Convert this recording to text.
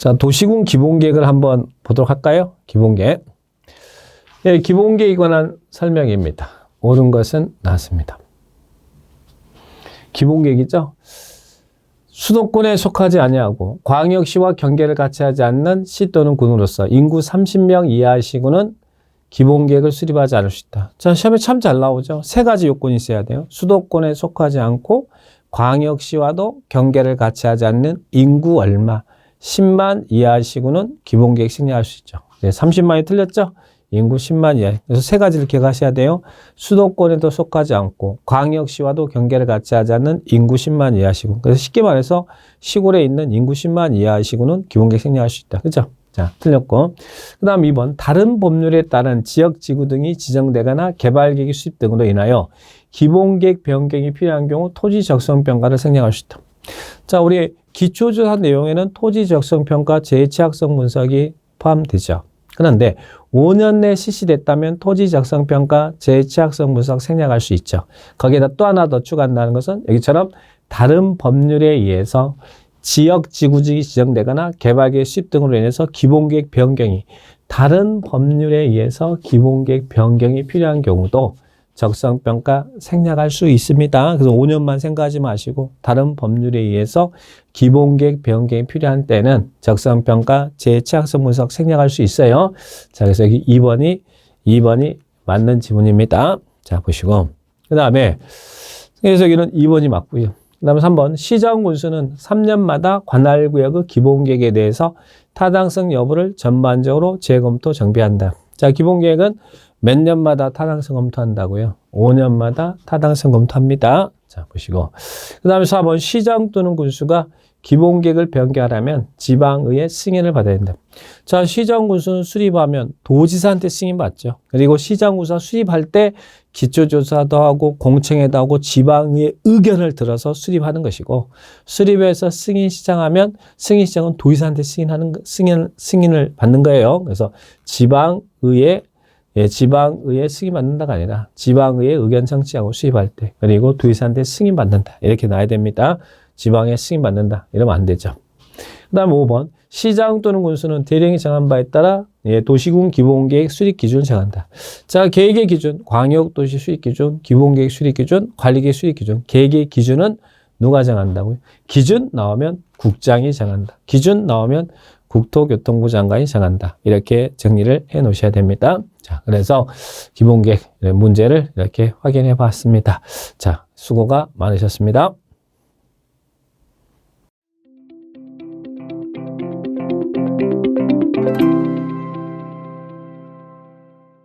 자, 도시군 기본계획을 한번 보도록 할까요? 기본계획. 예, 기본계획에 관한 설명입니다. 옳은 것은 나왔습니다. 기본계획이죠. 수도권에 속하지 아니하고 광역시와 경계를 같이 하지 않는 시 또는 군으로서 인구 30명 이하의 시군은 기본계획을 수립하지 않을 수 있다. 자, 시험에 참 잘 나오죠. 세 가지 요건이 있어야 돼요. 수도권에 속하지 않고 광역시와도 경계를 같이 하지 않는 인구 얼마 10만 이하 시군은 기본 계획 승리할 수 있죠. 네, 30만이 틀렸죠? 인구 10만 이하. 그래서 세 가지를 기억하셔야 돼요. 수도권에도 속하지 않고 광역시와도 경계를 같이 하지 않는 인구 10만 이하 시군. 그래서 쉽게 말해서 시골에 있는 인구 10만 이하 시군은 기본 계획 승리할 수 있다. 그죠? 자, 틀렸고. 그 다음 2번. 다른 법률에 따른 지역 지구 등이 지정되거나 개발계획 수립 등으로 인하여 기본계획 변경이 필요한 경우 토지 적성 평가를 생략할 수 있다. 자, 우리 기초조사 내용에는 토지 적성 평가 재취약성 분석이 포함되죠. 그런데 5년 내 실시됐다면 토지 적성 평가 재취약성 분석 생략할 수 있죠. 거기에다 또 하나 더 추가한다는 것은 여기처럼 다른 법률에 의해서 지역 지구직이 지정되거나 개발계획 수립 등으로 인해서 기본계획 변경이 다른 법률에 의해서 기본계획 변경이 필요한 경우도 적성평가 생략할 수 있습니다. 그래서 5년만 생각하지 마시고 다른 법률에 의해서 기본계획 변경이 필요한 때는 적성평가 재취약성 분석 생략할 수 있어요. 자, 그래서 여기 2번이 2번이 맞는 지문입니다. 자, 보시고 그 다음에 그래서 여기는 2번이 맞고요. 그 다음에 3번 시정 군수는 3년마다 관할구역의 기본계획에 대해서 타당성 여부를 전반적으로 재검토 정비한다. 자, 기본계획은 몇 년마다 타당성 검토한다고요? 5년마다 타당성 검토합니다. 자, 보시고. 그 다음에 4번 시장 또는 군수가 기본계획을 변경하려면 지방의회 승인을 받아야 된다. 자, 시장 군수는 수립하면 도지사한테 승인 받죠. 그리고 시장 군수가 수립할 때 기초조사도 하고 공청회도 하고 지방의 의견을 들어서 수립하는 것이고 수립해서 승인 시장하면 승인 시장은 도지사한테 승인하는 거- 승인 승인을 받는 거예요. 그래서 지방의회 예, 지방의회 승인 받는다가 아니라 지방의회 의견 청취하고 수립할 때 그리고 도지사한테 승인 받는다 이렇게 나야 됩니다. 지방에 승인 받는다 이러면 안 되죠. 그 다음 5번 시장 또는 군수는 대령이 정한 바에 따라 예, 도시군 기본계획 수립 기준을 정한다. 자, 계획의 기준, 광역도시 수립 기준, 기본계획 수립 기준, 관리계획 수립 기준. 계획의 기준은 누가 정한다고요? 기준 나오면 국장이 정한다. 기준 나오면 국토교통부 장관이 정한다. 이렇게 정리를 해 놓으셔야 됩니다. 자, 그래서 기본계획 문제를 이렇게 확인해 봤습니다. 자, 수고가 많으셨습니다.